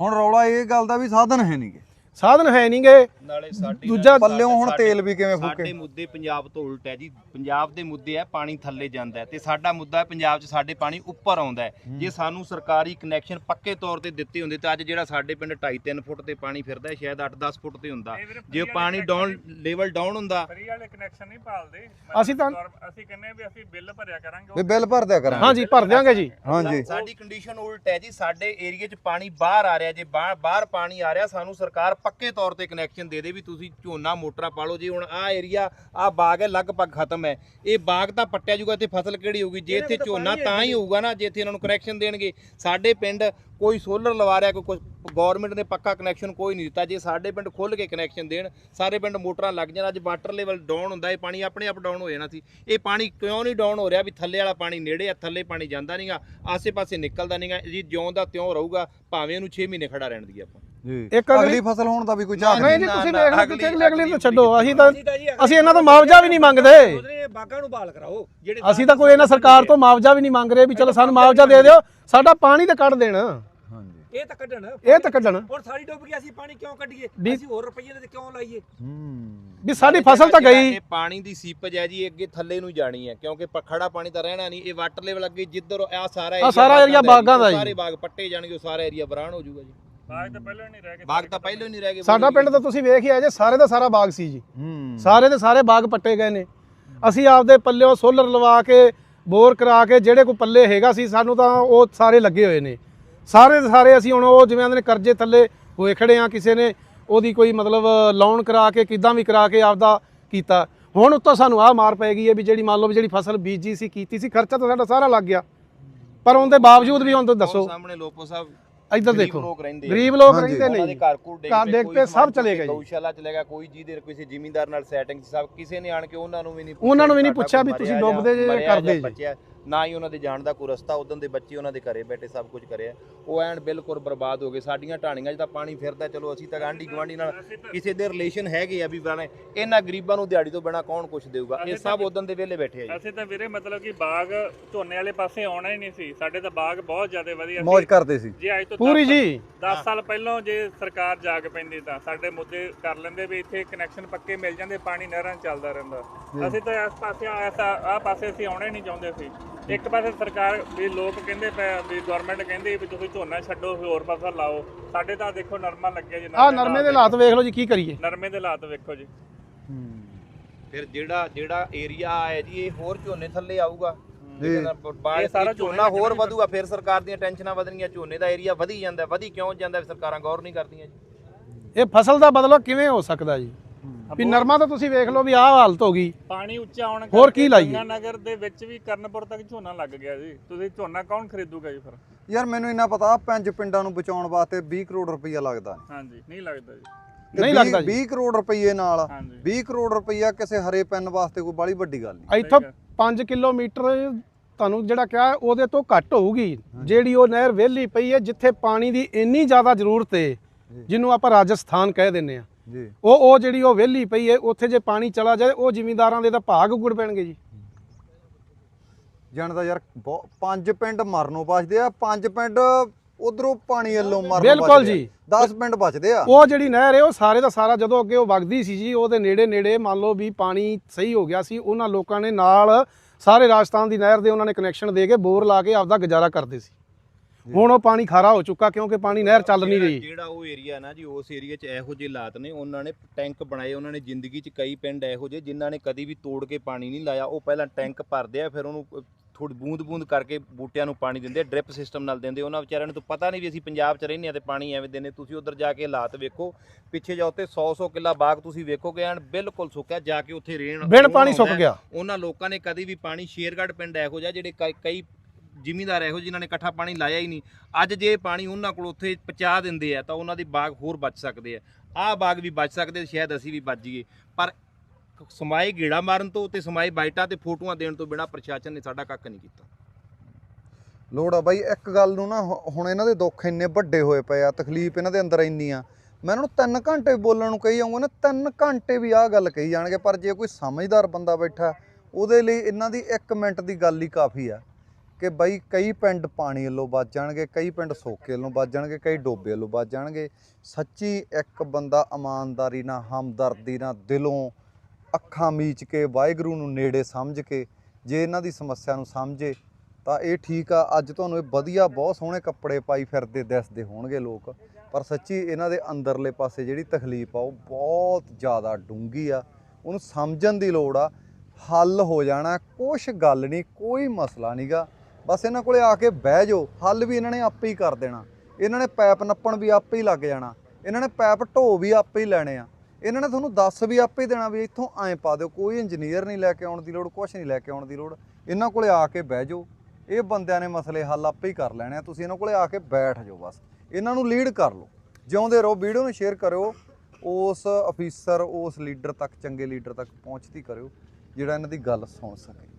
ਹੁਣ ਰੌਲਾ ਇਹ ਗੱਲ ਦਾ ਵੀ ਸਾਧਨ ਹੈ ਨਹੀਂਗੇ ਸਾਧਨ ਹੈ ਨਹੀਂਗੇ ਨਾਲੇ ਸਾਡੀ ਦੂਜਾ ਪੱਲਿਓਂ ਹੁਣ ਸਾਡੇ- ਤੇਲ ਵੀ ਕਿਵੇਂ ਸਾਡੇ ਫੂਕੇ ਮੁੱਦੇ ਪੰਜਾਬ ਤੋਂ ਉਲਟ ਹੈ ਜੀ। ਪੰਜਾਬ ਦੇ ਮੁੱਦੇ ਹੈ ਪਾਣੀ ਥੱਲੇ ਜਾਂਦਾ ਹੈ ਤੇ ਸਾਡਾ ਮੁੱਦਾ ਹੈ ਪੰਜਾਬ 'ਚ ਸਾਡੇ ਪਾਣੀ ਉੱਪਰ ਆਉਂਦਾ ਹੈ। ਜੇ ਸਾਨੂੰ ਸਰਕਾਰੀ ਕਨੈਕਸ਼ਨ ਪੱਕੇ ਤੌਰ ਤੇ ਦਿੱਤੇ ਹੁੰਦੇ ਤਾਂ ਅੱਜ ਜਿਹੜਾ ਸਾਡੇ ਪਿੰਡ 2.5 3 ਫੁੱਟ ਤੇ ਪਾਣੀ ਫਿਰਦਾ ਹੈ ਸ਼ਾਇਦ 8-10 ਫੁੱਟ ਤੇ ਹੁੰਦਾ। ਜੇ ਪਾਣੀ ਡਾਊਨ ਲੈਵਲ ਡਾਊਨ ਹੁੰਦਾ। ਫਰੀ ਵਾਲੇ ਕਨੈਕਸ਼ਨ ਨਹੀਂ ਪਾਲਦੇ ਅਸੀਂ ਤਾਂ- ਅਸੀਂ ਕਹਿੰਨੇ ਵੀ ਅਸੀਂ ਬਿੱਲ ਭਰਿਆ ਕਰਾਂਗੇ ਵੀ ਬਿੱਲ ਭਰ ਦਿਆ ਕਰਾਂਗੇ। ਹਾਂਜੀ ਭਰ ਦਿਆਂਗੇ ਜੀ। ਹਾਂਜੀ। ਸਾਡੀ ਕੰਡੀਸ਼ਨ ਉਲਟ ਹੈ ਜੀ। ਸਾਡੇ ਏਰੀਆ 'ਚ ਪਾਣੀ ਬਾਹਰ ਆ ਰਿਹਾ। ਜੇ ਬਾਹਰ ਪਾਣੀ ਆ ਰਿਹਾ ਸਾਨੂੰ ਸਰਕਾਰ ਪੱਕੇ ਤੌਰ ਤੇ ਕਨੈਕਸ਼ਨ ਦੇ ਦੇ ਵੀ ਤੁਸੀਂ ਝੋਨਾ ਮੋਟਰਾਂ ਪਾ ਲਓ। ਜੀ ਹੁਣ ਆਹ ਏਰੀਆ ਆਹ ਬਾਗ ਹੈ ਲਗਭਗ ਖਤਮ ਹੈ। ਇਹ ਬਾਗ ਤਾਂ ਪੱਟਿਆ ਜੂਗਾ ਤੇ ਫਸਲ ਕਿਹੜੀ ਹੋਊਗੀ? ਜੇ ਇੱਥੇ ਝੋਨਾ ਤਾਂ ਹੀ ਹੋਊਗਾ ਨਾ ਜੇ ਇੱਥੇ ਇਹਨਾਂ ਨੂੰ ਕਨੈਕਸ਼ਨ ਦੇਣਗੇ। ਸਾਡੇ ਪਿੰਡ ਕੋਈ ਸੋਲਰ ਲਵਾ ਰਿਹਾ ਕੋਈ ਗਵਰਨਮੈਂਟ ਨੇ ਪੱਕਾ ਕਨੈਕਸ਼ਨ ਕੋਈ ਨਹੀਂ ਦਿੱਤਾ। ਜੇ ਸਾਡੇ ਪਿੰਡ ਖੁੱਲ ਕੇ ਕਨੈਕਸ਼ਨ ਦੇਣ ਸਾਰੇ ਪਿੰਡ ਮੋਟਰਾਂ ਲੱਗ ਜਾਣ ਅੱਜ ਵਾਟਰ ਲੈਵਲ ਡਾਊਨ ਹੁੰਦਾ ਇਹ ਪਾਣੀ ਆਪਣੇ ਆਪ ਡਾਊਨ ਹੋ ਜਾਣਾ ਸੀ। ਇਹ ਪਾਣੀ ਕਿਉਂ ਨਹੀਂ ਡਾਊਨ ਹੋ ਰਿਹਾ ਵੀ ਥੱਲੇ ਵਾਲਾ ਪਾਣੀ ਨੇੜੇ ਆ ਥੱਲੇ ਪਾਣੀ ਜਾਂਦਾ ਨਹੀਂਗਾ ਆਸੇ-ਪਾਸੇ ਨਿਕਲਦਾ ਨਹੀਂਗਾ ਜੀ ਜਿਉਂ ਦਾ ਤਿਉਂ ਰਹੂਗਾ ਭਾਵੇਂ ਉਹਨੂੰ 6 ਮਹੀਨੇ ਖੜਾ ਰਹਿਣ ਦੀ ਆਪਾਂ। ਜੀ। ਇੱਕ ਅਗਲੀ- ਫਸਲ ਹੋਣ ਦਾ ਵੀ ਕੋਈ ਝਾਕ ਨਹੀਂ ਨਹੀਂ। ਜੀ ਤੁਸੀਂ ਦੇਖ ਲਓ ਅਗਲੀ- ਤੁਸੀਂ ਅਗਲੀ ਤਾਂ ਛੱਡੋ। ਅਸੀਂ ਤਾਂ ਅਸੀਂ ਇਹਨਾਂ ਤੋਂ ਮੁਆਵਜ਼ਾ ਵੀ ਨਹੀਂ ਮੰਗਦੇ। ਉਹਦੇ ਬਾਗਾਂ ਨੂੰ ਬਹਾਲ ਕਰਾਓ ਜਿਹੜੇ ਅਸੀਂ ਤਾਂ ਕੋਈ ਇਹਨਾਂ ਸਰਕਾਰ ਤੋਂ ਮੁਆਵਜ਼ਾ ਵੀ ਨਹੀਂ ਮੰਗ ਰਹੇ ਵੀ ਚਲੋ ਸਾਨੂੰ ਮੁਆਵਜ਼ਾ ਦੇ ਦਿਓ। ਸਾਡਾ ਪਾਣੀ ਤਾਂ ਕੱਢ ਦੇਣ। ਹਾਂਜੀ। ਇਹ ਤਾਂ ਕੱਢਣ। ਇਹ ਤਾਂ ਕੱਢਣ। ਹੁਣ ਸਾਡੀ ਡੁੱਬ ਗਈ ਅਸੀਂ ਪਾਣੀ ਕਿਉਂ ਕੱਢੀਏ? ਅਸੀਂ ਹੋਰ ਰੁਪਈਏ ਦੇ ਕਿਉਂ ਲਾਈਏ? ਹੂੰ। ਵੀ ਸਾਡੀ ਫਸਲ ਤਾਂ ਗਈ। ਇਹ ਪਾਣੀ ਦੀ ਸੀਪਜ ਹੈ ਜੀ ਅੱਗੇ ਥੱਲੇ ਨੂੰ ਜਾਣੀ ਹੈ ਕਿਉਂਕਿ ਖੜਾ ਪਾਣੀ ਤਾਂ ਰਹਿਣਾ ਨਹੀਂ। ਇਹ ਵਾਟਰ ਲੈਵਲ ਅੱਗੇ ਜਿੱਧਰ ਆ ਸਾਰਾ ਆਹ ਸਾਰਾ ਦਾ ਬਾਗਾਂ ਦਾ ਜੀ। ਸਾਰੇ ਬਾਗ ਪੱਟੇ ਜਾਣਗੇ ਉਹ ਸਾਰਾ ਏਰੀਆ ਬਰਾਨ ਹੋ ਜਾਊਗਾ ਜੀ। ਬਾਗ ਤਾਂ ਪਹਿਲਾਂ ਨਹੀਂ ਰਹਿ ਗਏ ਬਾਗ ਤਾਂ ਪਹਿਲਾਂ ਹੀ ਨਹੀਂ ਰਹਿ ਗਏ ਸਾਡਾ ਪਿੰਡ ਤਾਂ ਤੁਸੀਂ ਵੇਖ ਹੀ ਆਏ ਜੇ ਸਾਰੇ ਦਾ ਸਾਰਾ ਬਾਗ ਸੀ ਜੀ। ਹੂੰ। ਸਾਰੇ ਦੇ ਸਾਰੇ ਬਾਗ ਪੱਟੇ ਗਏ ਨੇ। ਅਸੀਂ ਆਪਦੇ ਪੱਲਿਓਂ ਸੋਲਰ ਲਵਾ ਕੇ ਬੋਰ ਕਰਾ ਕੇ ਜਿਹੜੇ ਕੋਈ ਪੱਲੇ ਹੈਗਾ ਸੀ ਸਾਨੂੰ ਤਾਂ ਉਹ ਸਾਰੇ ਲੱਗੇ ਹੋਏ ਨੇ। ਸਾਰੇ ਦੇ ਸਾਰੇ ਅਸੀਂ ਹੁਣ ਉਹ ਜਿਵੇਂ ਆਂਦੇ ਨੇ ਕਰਜ਼ੇ ਥੱਲੇ ਹੋਏ ਖੜੇ ਆ ਕਿਸੇ ਨੇ ਉਹਦੀ ਕੋਈ ਮਤਲਬ ਲੋਨ ਕਰਾ ਕੇ ਕਿਦਾਂ ਵੀ ਕਰਾ ਕੇ ਆਪਦਾ ਕੀਤਾ। ਹੁਣ ਉੱਤੋਂ ਸਾਨੂੰ ਆਹ ਮਾਰ ਪੈ ਗਈ ਹੈ ਵੀ ਜਿਹੜੀ ਮੰਨ ਲਓ ਵੀ ਜਿਹੜੀ ਫਸਲ ਬੀਜੀ ਸੀ ਕੀਤੀ ਸੀ ਖਰਚਾ ਤਾਂ ਸਾਡਾ ਸਾਰਾ ਲੱਗ ਗਿਆ। ਪਰ ਉਹਦੇ ਬਾਵਜੂਦ ਵੀ ਹੁਣ ਤੁਸੀਂ ਦੱਸੋ। ਸਾਹਮਣੇ ਲੋਪੋ ਸਾਹਿਬ? ਇੱਧਰ ਗਰੀਬ ਦੇਖੋ ਲੋਕ ਰਹਿੰਦੇ ਆ। ਉਹਨਾਂ ਘਰ ਘੁਰ ਘਰ ਡਿੱਗ ਕੋਈ ਪਏ, ਸਭ ਚਲੇ ਗਏ। ਗਊਸ਼ਾਲਾ ਚਲੇ ਗਿਆ ਕੋਈ ਜਿਹਦੇ ਕਿਸੇ ਜ਼ਿਮੀਂਦਾਰ ਨਾਲ ਸੈਟਿੰਗ ਸਭ ਕਿਸੇ ਨੇ ਆਣ ਕੇ ਉਹਨਾਂ ਨੂੰ ਵੀ ਨਹੀਂ ਉਹਨਾਂ ਨੂੰ ਵੀ ਨਹੀਂ ਪੁੱਛਿਆ ਵੀ ਤੁਸੀਂ ਡੁੱਬਦੇ ਜੇ ਕਰਦੇ ਜਾਂ ਜੀ। ਬਚਿਆ। ਨਾ ਹੀ ਉਹਨਾਂ ਦੇ ਜਾਣ ਦਾ ਕੋਈ ਰਸਤਾ ਉਦੋਂ ਦੇ ਬੱਚੇ ਉਹਨਾਂ ਦੇ ਘਰੇ ਬੈਠੇ ਸਭ ਕੁਝ ਕਰਿਆ। ਉਹ ਐਨ ਬਿਲਕੁਲ ਬਰਬਾਦ ਹੋ ਗਏ। ਸਾਡੀਆਂ ਢਾਣੀਆਂ 'ਚ ਤਾਂ ਪਾਣੀ ਫਿਰਦਾ ਚਲੋ ਅਸੀਂ ਤਾਂ ਗਾਂਢੀ ਗਵਾਂਢੀ ਨਾਲ ਕਿਸੇ ਦੇ ਰਿਲੇਸ਼ਨ ਹੈਗੇ ਆ ਵੀ ਬਣਾ ਇਹਨਾਂ ਗਰੀਬਾਂ ਨੂੰ ਦਿਹਾੜੀ ਤੋਂ ਬਿਨਾ ਕੌਣ ਕੁਛ ਦੇਊਗਾ? ਇਹ ਸਭ ਉਦੋਂ ਦੇ ਵੇਲੇ ਬੈਠੇ ਆ ਜੀ। ਅਸੀਂ ਤਾਂ ਵੀਰੇ ਮਤਲਬ ਕਿ ਬਾਗ ਝੋਨੇ ਵਾਲੇ ਪਾਸੇ ਆਉਣਾ ਹੀ ਨਹੀਂ ਸੀ। ਸਾਡੇ ਤਾਂ ਬਾਗ ਬਹੁਤ ਜ਼ਿਆਦਾ ਵਧੀਆ ਸੀ। ਕਰਦੇ ਸੀ। ਜੇ ਅੱਜ ਤੋਂ ਪੂਰੀ ਜੀ। 10 ਸਾਲ ਪਹਿਲਾਂ ਜੇ ਸਰਕਾਰ ਜਾਗ ਪੈਂਦੀ ਤਾਂ ਸਾਡੇ ਮੁੱਦੇ ਕਰ ਲੈਂਦੇ ਵੀ ਇੱਥੇ ਕਨੈਕਸ਼ਨ ਪੱਕੇ ਮਿਲ ਜਾਂਦੇ ਪਾਣੀ ਨਹਿਰਾਂ ਚੱਲਦਾ ਰਹਿੰਦਾ। ਅਸੀਂ ਤਾਂ ਇਸ ਪਾਸੇ ਐਸਾ ਆ ਪਾਸੇ ਅਸੀਂ ਆਉਣਾ ਹੀ ਨਹੀਂ ਚਾਹੁੰਦੇ ਸੀ। ਇੱਕ ਪਾਸੇ ਸਰਕਾਰ ਵੀ ਲੋਕ ਕਹਿੰਦੇ ਪਏ ਆ, ਵੀ ਗਵਰਨਮੈਂਟ ਕਹਿੰਦੀ ਵੀ ਤੁਸੀਂ ਝੋਨਾ ਛੱਡੋ ਫਿਰ ਹੋਰ ਫਸਲ ਲਾਓ। ਸਾਡੇ ਤਾਂ ਦੇਖੋ ਨਰਮਾ ਲੱਗਿਆ ਜੀ ਆਹ ਨਰਮੇ ਦੇ ਹਾਲਾਤ ਵੇਖ ਲਓ ਜੀ ਕੀ ਕਰੀਏ? ਨਰਮੇ ਦੇ ਹਾਲਾਤ ਵੇਖੋ ਜੀ। ਫਿਰ ਜਿਹੜਾ ਜਿਹੜਾ ਏਰੀਆ ਹੈ ਜੀ ਇਹ ਹੋਰ ਝੋਨੇ ਥੱਲੇ ਆਊਗਾ। ਇਹ ਸਾਰਾ ਝੋਨਾ ਹੋਰ ਵਧੂਗਾ ਫਿਰ ਸਰਕਾਰ ਦੀਆਂ ਟੈਨਸ਼ਨਾਂ ਵਧਣਗੀਆਂ ਝੋਨੇ ਦਾ ਏਰੀਆ ਵਧੀ ਜਾਂਦਾ ਵਧੀ ਕਿਉਂ ਜਾਂਦਾ ਸਰਕਾਰਾਂ ਗੌਰ ਨਹੀਂ ਕਰਦੀਆਂ ਜੀ। ਇਹ ਫਸਲ ਦਾ ਬਦਲਾਅ ਕਿਵੇਂ ਹੋ ਸਕਦਾ ਜੀ? ਵੀ ਨਰਮਾ ਤਾਂ ਤੁਸੀਂ ਵੇਖ ਲਓ ਵੀ ਆਹ ਹਾਲਤ ਹੋ ਗਈ। ਪਾਣੀ ਉੱਚਾ ਆਉਣ ਹੋਰ ਕਰਕੇ ਕੀ ਲਾਈਏ? ਗੰਗਾ ਨਗਰ ਦੇ ਵਿੱਚ ਵੀ ਕਰਨਪੁਰ ਤੱਕ ਝੋਨਾ ਲੱਗ ਗਿਆ ਜੀ। ਤੁਸੀਂ ਝੋਨਾ ਕੌਣ ਖਰੀਦੂਗਾ ਜੀ ਫਿਰ? ਯਾਰ ਮੈਨੂੰ ਇੰਨਾ ਪਤਾ ਪੰਜ ਪਿੰਡਾਂ ਨੂੰ ਬਚਾਉਣ ਵਾਸਤੇ 20 ਕਰੋੜ ਰੁਪਈਆ ਲੱਗਦਾ। ਹਾਂਜੀ ਨਹੀਂ ਲੱਗਦਾ ਜੀ। ਤੇ ਨਹੀਂ 20 ਲੱਗਦਾ ਜੀ। 20 ਕਰੋੜ ਰੁਪਈਏ ਨਾਲ ਹਾਂਜੀ। 20 ਕਰੋੜ ਰੁਪਈਆ ਕਿਸੇ ਹਰੇ ਪੈਨ ਵਾਸਤੇ ਕੋਈ ਬਾਲੀ ਵੱਡੀ ਗੱਲ ਨਹੀਂ। ਇੱਥੋਂ 5 ਕਿਲੋਮੀਟਰ ਤੁਹਾਨੂੰ ਜਿਹੜਾ ਕਿਹਾ ਉਹਦੇ ਤੋਂ ਘੱਟ ਹੋਊਗੀ। ਜਿਹੜੀ ਉਹ ਨਹਿਰ ਵਿਹਲੀ ਪਈ ਹੈ ਜਿੱਥੇ ਪਾਣੀ ਦੀ ਇੰਨੀ ਜ਼ਿਆਦਾ ਜ਼ਰੂਰਤ ਹੈ ਜਿਹਨੂੰ ਆਪਾਂ ਰਾਜਸਥਾਨ ਕਹਿ ਦਿੰਨੇ ਆ ਜੀ। ਉਹ ਉਹ ਜਿਹੜੀ ਉਹ ਵਿਹਲੀ ਪਈ ਹੈ ਉੱਥੇ ਜੇ ਪਾਣੀ ਚਲਾ ਜਾਏ ਉਹ ਜ਼ਿਮੀਂਦਾਰਾਂ ਦੇ ਤਾਂ ਭਾਗ ਉਗੜ ਪੈਣਗੇ ਜੀ। ਜਾਣਦਾ ਯਾਰ ਪੰਜ ਪਿੰਡ ਮਰਨੋਂ ਬਚਦੇ ਆ ਪੰਜ ਪਿੰਡ ਉਧਰੋਂ ਪਾਣੀ ਵੱਲੋਂ ਮਰਨੋਂ ਬਿਲਕੁਲ ਜੀ। 10 ਪਿੰਡ ਬਚਦੇ ਆ। ਉਹ ਜਿਹੜੀ ਨਹਿਰ ਹੈ ਉਹ ਸਾਰੇ ਦਾ ਸਾਰਾ ਜਦੋਂ ਅੱਗੇ ਉਹ ਵਗਦੀ ਸੀ ਜੀ ਉਹਦੇ ਨੇੜੇ ਨੇੜੇ ਮੰਨ ਲਓ ਵੀ ਪਾਣੀ ਸਹੀ ਹੋ ਗਿਆ ਸੀ ਉਹਨਾਂ ਲੋਕਾਂ ਨੇ ਨਾਲ ਸਾਰੇ ਰਾਜਸਥਾਨ ਦੀ ਨਹਿਰ ਦੇ ਉਹਨਾਂ ਨੇ ਕਨੈਕਸ਼ਨ ਦੇ ਕੇ ਬੋਰ ਲਾ ਕੇ ਆਪਦਾ ਗੁਜ਼ਾਰਾ ਕਰਦੇ ਸੀ। ਹੁਣ ਉਹ ਪਾਣੀ ਖਾਰਾ ਹੋ ਚੁੱਕਾ ਕਿਉਂਕਿ ਪਾਣੀ ਨਹਿਰ ਚੱਲ ਨਹੀਂ ਰਹੀ। ਜਿਹੜਾ ਉਹ ਏਰੀਆ ਨਾ ਜੀ ਉਸ ਏਰੀਆ 'ਚ ਇਹੋ ਜਿਹੇ ਹਾਲਾਤ ਨੇ ਉਹਨਾਂ ਨੇ ਟੈਂਕ ਬਣਾਏ ਉਹਨਾਂ ਨੇ ਜ਼ਿੰਦਗੀ 'ਚ ਕਈ ਪਿੰਡ ਇਹੋ ਜਿਹੇ ਜਿਨ੍ਹਾਂ ਨੇ ਕਦੀ ਵੀ ਤੋੜ ਕੇ ਪਾਣੀ ਨਹੀਂ ਲਾਇਆ। ਉਹ ਪਹਿਲਾਂ ਟੈਂਕ ਭਰਦੇ ਆ ਫਿਰ ਉਹਨੂੰ ਥੋੜੀ ਬੂੰਦ-ਬੂੰਦ ਕਰਕੇ ਬੂਟਿਆਂ ਨੂੰ ਪਾਣੀ ਦਿੰਦੇ ਆ ਡ੍ਰਿਪ ਸਿਸਟਮ ਨਾਲ ਦਿੰਦੇ ਉਹਨਾਂ ਵਿਚਾਰਿਆਂ ਨੂੰ ਤਾਂ ਪਤਾ ਨਹੀਂ ਵੀ ਅਸੀਂ ਪੰਜਾਬ 'ਚ ਰਹਿੰਦੇ ਆ ਤੇ ਪਾਣੀ ਐਵੇਂ ਦਿੰਦੇ ਤੁਸੀਂ ਉਧਰ ਜਾ ਕੇ ਹਾਲਾਤ ਵੇਖੋ ਪਿੱਛੇ ਜਾ ਉੱਤੇ 100-100 ਕਿੱਲਾ ਬਾਗ ਤੁਸੀਂ ਵੇਖੋਗੇ ਐਨ ਬਿਲਕੁਲ ਸੁੱਕਿਆ ਜਾ ਕੇ ਉੱਥੇ ਰੇਣ ਬਿਨ ਪਾਣੀ ਸੁੱਕ। ਗਿਆ। ਉਹਨਾਂ ਲੋਕਾਂ ਨੇ ਕਦੀ ਵੀ ਪਾਣੀ ਸ਼ੇਰਗੜ੍ਹ ਪਿੰਡ ਇਹੋ ਜਿਹਾ ਜਿਹੜੇ ਕਈ ਜ਼ਿਮੀਂਦਾਰ ਇਹੋ ਜਿਨ੍ਹਾਂ ਨੇ ਇਕੱਠਾ ਪਾਣੀ ਲਾਇਆ ਹੀ ਨਹੀਂ। ਅੱਜ ਜੇ ਪਾਣੀ ਉਹਨਾਂ ਕੋਲ ਉੱਥੇ ਪਹੁੰਚਾ ਦਿੰਦੇ ਆ, ਤਾਂ ਉਹਨਾਂ ਦੀ ਬਾਗ ਹੋਰ ਬਚ ਸਕਦੇ ਆ। ਆਹ ਬਾਗ ਵੀ ਬਚ ਸਕਦੇ, ਸ਼ਾਇਦ ਅਸੀਂ ਵੀ ਬਚ ਜਾਈਏ। ਪਰ ਸਮਾਏ ਗੇੜਾ ਮਾਰਨ ਤੋਂ ਤੇ ਸਮਾਏ ਬਾਈਟਾਂ ਤੇ ਫੋਟੋਆਂ ਦੇਣ ਤੋਂ ਬਿਨਾ ਪ੍ਰਸ਼ਾਸਨ ਨੇ ਸਾਡਾ ਕੱਖ ਨਹੀਂ ਕੀਤਾ। ਲੋੜ ਆ ਬਾਈ, ਇੱਕ ਗੱਲ ਨੂੰ ਨਾ ਹੁ- ਹੁਣ ਇਹਨਾਂ ਦੇ ਦੁੱਖ ਇੰਨੇ ਵੱਡੇ ਹੋਏ ਪਏ ਆ, ਤਕਲੀਫ ਇਹਨਾਂ ਦੇ ਅੰਦਰ ਇੰਨੀ ਆ। ਮੈਂ ਇਹਨਾਂ ਨੂੰ 3 ਘੰਟੇ ਬੋਲਣ ਨੂੰ ਕਹੀ ਜਾਊਂਗਾ ਨਾ 3 ਘੰਟੇ ਵੀ ਆਹ ਗੱਲ ਕਹੀ ਜਾਣਗੇ, ਪਰ ਜੇ ਕੋਈ ਸਮਝਦਾਰ ਬੰਦਾ ਬੈਠਾ, ਉਹਦੇ ਲਈ ਇਹਨਾਂ ਦੀ 1 ਮਿੰਟ ਦੀ ਗੱਲ ਹੀ ਕਾਫੀ ਆ। ਕਿ ਬਈ ਕਈ ਪਿੰਡ ਪਾਣੀ ਵੱਲੋਂ ਬਚ ਜਾਣਗੇ, ਕਈ ਪਿੰਡ ਸੋਕੇ ਵੱਲੋਂ ਬਚ ਜਾਣਗੇ, ਕਈ ਡੋਬੇ ਵੱਲੋਂ ਬਚ ਜਾਣਗੇ। ਸੱਚੀ ਇੱਕ ਬੰਦਾ ਇਮਾਨਦਾਰੀ ਨਾਲ, ਹਮਦਰਦੀ ਨਾਲ, ਦਿਲੋਂ ਅੱਖਾਂ ਮੀਚ ਕੇ, ਵਾਹਿਗੁਰੂ ਨੂੰ ਨੇੜੇ ਸਮਝ ਕੇ, ਜੇ ਇਹਨਾਂ ਦੀ ਸਮੱਸਿਆ ਨੂੰ ਸਮਝੇ, ਤਾਂ ਇਹ ਠੀਕ ਆ। ਅੱਜ ਤੁਹਾਨੂੰ ਇਹ ਵਧੀਆ, ਬਹੁਤ ਸੋਹਣੇ ਕੱਪੜੇ ਪਾਈ ਫਿਰਦੇ, ਦਿਸਦੇ ਹੋਣਗੇ ਲੋਕ। ਪਰ ਸੱਚੀ ਇਹਨਾਂ ਦੇ ਅੰਦਰਲੇ ਪਾਸੇ ਜਿਹੜੀ ਤਕਲੀਫ ਆ, ਉਹ ਬਹੁਤ ਜ਼ਿਆਦਾ ਡੂੰਗੀ ਆ। ਉਹਨੂੰ ਸਮਝਣ ਦੀ ਲੋੜ ਆ, ਹੱਲ ਹੋ ਜਾਣਾ, ਕੁਛ ਗੱਲ ਨਹੀਂ, ਕੋਈ ਮਸਲਾ ਨਹੀਂਗਾ ਬਸ ਇਹਨਾਂ ਕੋਲੇ ਆ ਕੇ ਬਹਿ ਜਾਓ, ਹੱਲ ਵੀ ਇਹਨਾਂ ਨੇ ਆਪੇ ਹੀ ਕਰ ਦੇਣਾ। ਇਹਨਾਂ ਨੇ ਪੈਪ ਨੱਪਣ ਵੀ ਆਪੇ ਹੀ ਲੱਗ ਜਾਣਾ। ਇਹਨਾਂ ਨੇ ਪੈਪ ਢੋ ਵੀ ਆਪੇ ਹੀ ਲੈਣੇ ਆ। ਇਹਨਾਂ ਨੇ ਤੁਹਾਨੂੰ ਦੱਸ ਵੀ ਆਪੇ ਹੀ ਦੇਣਾ ਵੀ ਇੱਥੋਂ ਐਂ ਪਾ ਦਿਓ, ਕੋਈ ਇੰਜੀਨੀਅਰ ਨਹੀਂ ਲੈ ਕੇ ਆਉਣ ਦੀ ਲੋੜ, ਕੁਛ ਨਹੀਂ ਲੈ ਕੇ ਆਉਣ ਦੀ ਲੋੜ। ਇਹਨਾਂ ਕੋਲੇ ਆ ਕੇ ਬਹਿ ਜਾਓ। ਇਹ ਬੰਦਿਆਂ ਨੇ ਮਸਲੇ ਹੱਲ ਆਪੇ ਹੀ ਕਰ ਲੈਣੇ ਆ। ਤੁਸੀਂ ਇਹਨਾਂ ਕੋਲੇ ਆ ਕੇ ਬੈਠ ਜਾਓ ਬਸ। ਇਹਨਾਂ ਨੂੰ ਲੀਡ ਕਰ ਲਓ। ਜਿਉਂਦੇ ਰਹੋ, ਵੀਡੀਓ ਨੂੰ ਸ਼ੇਅਰ ਕਰਿਓ। ਉਸ ਅਫੀਸਰ ਉਸ ਲੀਡਰ ਤੱਕ, ਚੰਗੇ ਲੀਡਰ ਤੱਕ ਪਹੁੰਚਦੀ ਕਰਿਓ, ਜਿਹੜਾ ਇਹਨਾਂ ਦੀ ਗੱਲ ਸੁਣ ਸਕੇ।